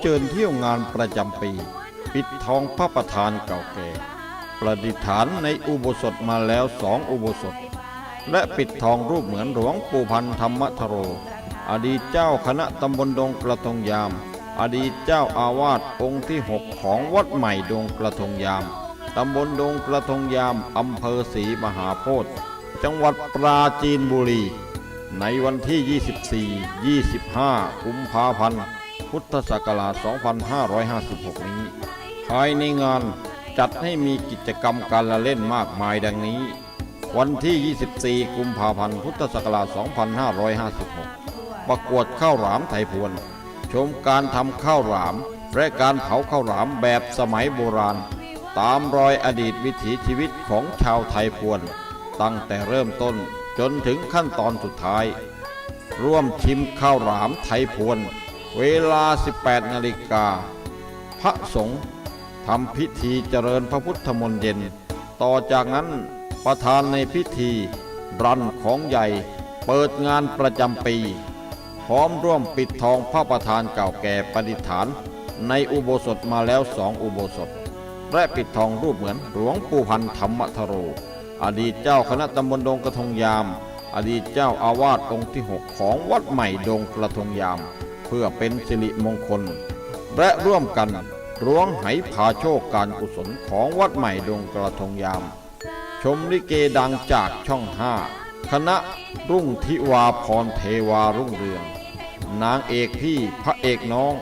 เชิญเที่ยวงานประจำปี ปิดทองพระประธานเก่าแก่ ประดิษฐานในอุโบสถมาแล้วสองอุโบสถ และปิดทองรูปเหมือนหลวงปู่พันธ์ธรรมทโร อดีตเจ้าคณะตำบลดงกระทงยาม อดีตเจ้าอาวาสองค์ที่หกของวัดใหม่ดงกระทงยามตำบลดงกระทงยามอำเภอศรีมหาโพธิ์จังหวัดปราจีนบุรี ในวันที่ 24 25 กุมภาพันธ์ พุทธศักราช 2556 นี้ ภายในงานจัดให้มีกิจกรรมการละเล่นมากมายดังนี้ วันที่ 24 กุมภาพันธ์ พุทธศักราช 2556 ประกวดข้าวหลามไทยพวน ชมการทำข้าวหลาม และการเผาข้าวหลามแบบสมัยโบราณ ตามรอยอดีตวิถีชีวิตของชาวไทยพวน ตั้งแต่เริ่มต้นจนถึงขั้นตอนสุดท้าย ร่วมชิมข้าวหลามไทยพวน เวลา 18นาฬิกา พระสงฆ์ทำพิธีเจริญพระพุทธมนต์เย็น ต่อจากนั้นประธานในพิธีรันของใหญ่เปิดงานประจำปี พร้อมร่วมปิดทองพระประธานเก่าแก่ประดิฐาน ในอุโบสถมาแล้วสองอุโบสถ และปิดทองรูปเหมือนหลวงปู่พันธ์ธรรมทโร อดีตเจ้าคณะตำบลดงกระทงยาม อดีตเจ้าอาวาสองค์ที่หกของวัดใหม่ดงกระทงยาม เพื่อเป็นสิริมงคล และร่วมกันร้วงไหผาโชคการกุศลของวัดใหม่ดงกระทงยาม ชมลิเกดังจากช่องห้าคณะรุ่งทิวาพรเทวารุ่งเรือง นางเอกพี่พระเอกน้อง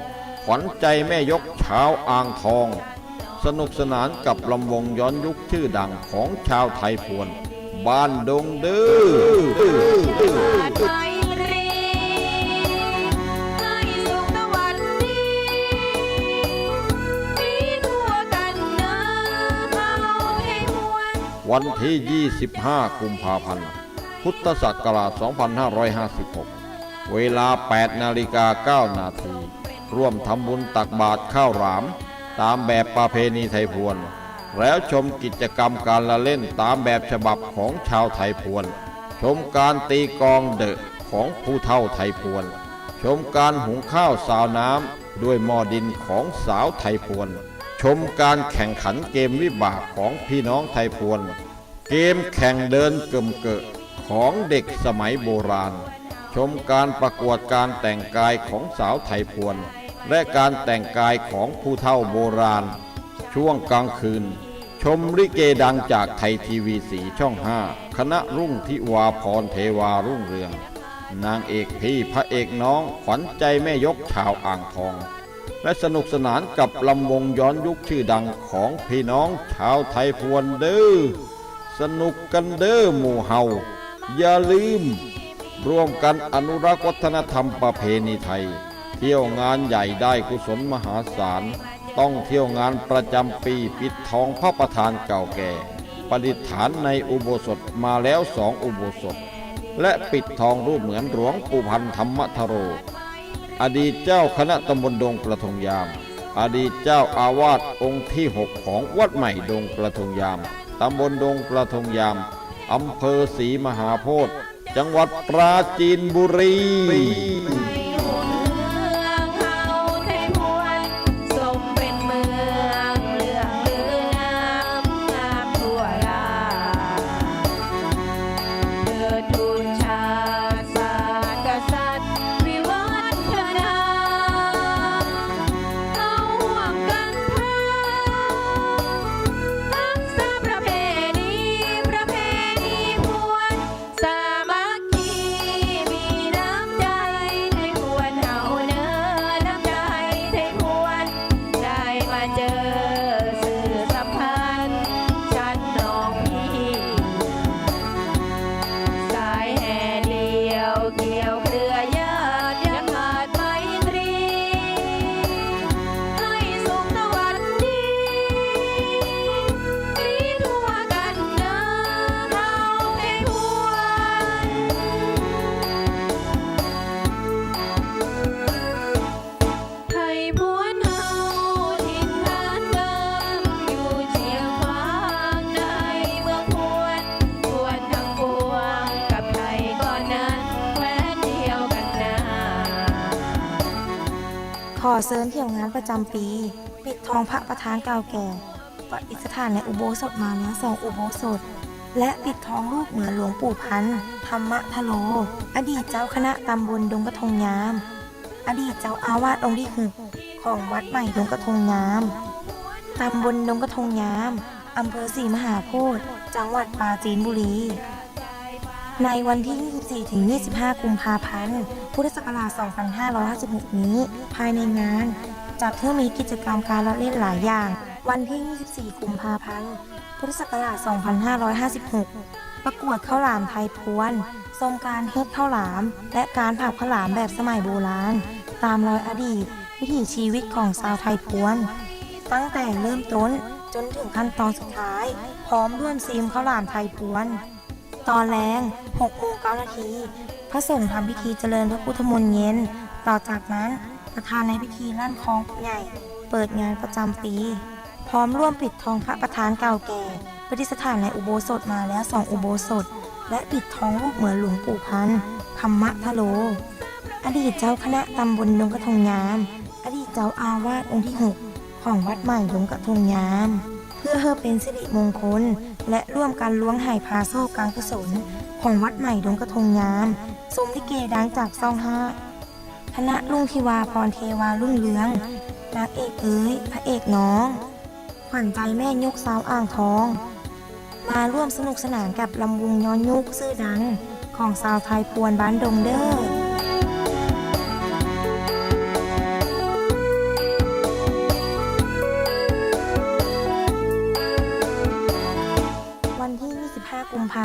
ขวัญใจแม่ยกเช้าวอ่างทอง สนุกสนานกับลำวงย้อนยุคชื่อดังของชาวไทยพวน บ้านดงเด้อ วันที่ 25 กุมภาพันธ์ พุทธศักราช 2556 เวลา 8 นาฬิกา 9 นาที ร่วมทำบุญตักบาตรข้าวหลาม ตามแบบประเพณีไทยพวน แล้วชมกิจกรรมการละเล่นตามแบบฉบับของชาวไทยพวน ชมการตีกองเดะของผู้เฒ่าไทยพวน ชมการหุงข้าวสาวน้ำด้วยหม้อดินของสาวไทยพวน ชมการแข่งขันเกมวิบากของพี่น้องไทยพวน เกมแข่งเดินเกิมเกะของเด็กสมัยโบราณ ชมการประกวดการแต่งกายของสาวไทยพวน และการแต่งกายของผู้เฒ่าโบราณ ช่วงกลางคืน ชมลิเกดังจากไทยทีวีสีช่องห้าคณะรุ่งทิวาพรเทวารุ่งเรือง นางเอกพี่พระเอกน้องขวัญใจแม่ยกชาวอ่างทอง และสนุกสนานกับลำวงย้อนยุคชื่อดังของพี่น้องชาวไทยพวนเด้อสนุกกันเด้อหมู่เฮาอย่าลืม ร่วมกันอนุรักษ์วัฒนธรรมประเพณีไทย เที่ยวงานใหญ่ได้กุศลมหาศาล ต้องเที่ยวงานประจำปีปิดทองพระประธานเก่าแก่ ประดิษฐานในอุโบสถมาแล้วสองอุโบสถ และปิดทองรูปเหมือนหลวงปู่พันธ์ธรรมทโร อดีตเจ้าคณะตำบลดงกระทงยาม อดีตเจ้าอาวาสองค์ที่หกของวัดใหม่ดงกระทงยาม ตำบลดงกระทงยาม อำเภอศรีมหาโพธิ์จังหวัดปราจีนบุรี อเสริมเที่ยวงานประจำปี ปิดทองพระประธานเก่าแก่ประดิษฐานในอุโบสถมาแล้วสองอุโบสถ และปิดทองรูปเหมือนหลวงปู่พันธ์ธรรมทะโล อดีตเจ้าคณะตำบลดงกระทงงาม อดีตเจ้าอาวาสองค์ที่หกของวัดใหม่ดงกระทงงามตำบลดงกระทงงามอำเภอศรีมหาโพธิ์จังหวัดปราจีนบุรี ในวันที่ 24 ถึง 25 กุมภาพันธ์ พุทธศักราช 2556 นี้ ภายในงานจัดเพื่อมีกิจกรรมการละเล่นหลายอย่าง วันที่ 24 กุมภาพันธ์ พุทธศักราช 2556 ประกวดข้าวหลามไทยพวน ทรงการเฮ็ดข้าวหลาม และการผักข้าวหลามแบบสมัยโบราณ ตามรอยอดีต วิถีชีวิตของชาวไทยพวน ตั้งแต่เริ่มต้นจนถึงขั้นตอนสุดท้าย พร้อมร่วมซีมข้าวหลามไทยพวน ตอนแรง6โมง9นาที พระสงฆ์ทำพิธีเจริญพระพุทธมนต์เย็น ต่อจากนั้นประธานในพิธีลั่นคลองใหญ่ เปิดงานประจำปี พร้อมร่วมปิดทองพระประธานเก่าแก่ประดิษฐานในอุโบสถมาแล้วสองอุโบสถ และปิดทองรูปเหมือนหลวงปู่พันธ์ธรรมทโล อดีตเจ้าคณะตำบลดงกระทงงาม อดีตเจ้าอาวาสองค์ที่หกของวัดใหม่ดงกระทงงาม เพื่อเพื่อเป็นสิริมงคล และร่วมกันล้วงไหพาโซ่กลางกุศล ของวัดใหม่ดงกระทงงามสมลิเกดังจากซองห้าคณะลุงทิวาพรเทวารุ่งเรืองนางเอกเอ๋ยพระเอกน้อง ขวัญใจแม่ยกสาวอ่างทอง มาร่วมสนุกสนานกับลำวงย้อนยุกซื่อดัง ของสาวไทยปวนบ้านดงเด้อ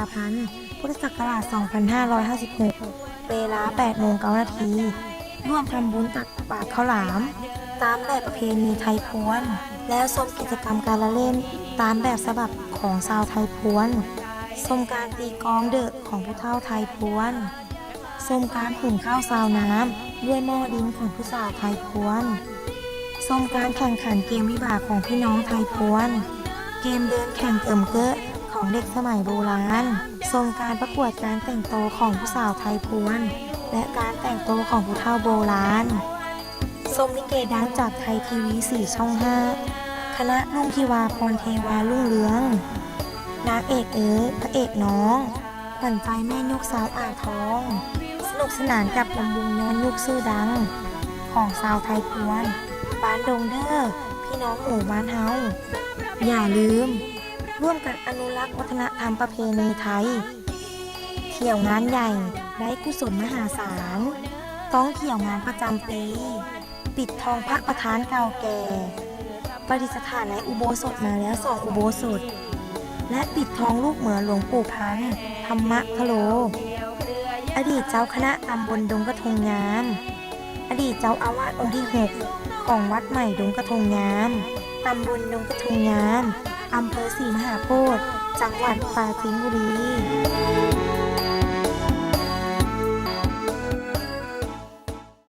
าพันธ์ พุทธศักราช 2556 เวลา8โมง9นาที ร่วมทำบุญตักบาตรข้าวหลาม ตามแบบประเพณีไทยพวน แล้วชมกิจกรรมการละเล่น ตามแบบฉบับของชาวไทยพวนชมการตีกลองเดอะของผู้เฒ่าไทยพวนชมการหุงข้าวซาวน้ำด้วยหม้อดินของผู้สาวไทยพวนชมการแข่งขันเกมวิบากของพี่น้องไทยพวน เกมเดินแข่งเติมเกอ ของเด็กสมัยโบราณ ทรงการประกวดการแต่งโตวของผู้สาวไทยพวน และการแต่งโตวของผู้เฒ่าโบราณทรงลิเกดังจากไทยทีวีสี่ช่องห้าคณะนุ่งทิวาพรเทวารุ่งเรืองนางเอกเอ๋ยพระเอกน้องขวัญใจแม่ยกสาวอ่างทอง สนุกสนานกับลำวงย้อนยุกชื่อดัง ของสาวไทยพวนบ้านดงเด้อพี่น้องหมู่บ้านเฮาอย่าลืม ร่วมกันอนุรักษ์วัฒนธรรมประเพณีไทย เที่ยวงานใหญ่ได้กุศลมหาศาลต้องเที่ยวงานประจำปี ปิดทองพระประธานเก่าแก่ประดิษฐานในอุโบสถมาแล้วสองอุโบสถ และปิดทองลูกเหมือหลวงปู่พันธ์ธรรมะทโล อดีตเจ้าคณะตำบลดงกระทงงาม อดีตเจ้าอาวาสองค์ที่หกของวัดใหม่ดงกระทงงาม ตำบลดงกระทงงาม อำเภอศรีมหาโพธิ์จังหวัดปราจีนบุรี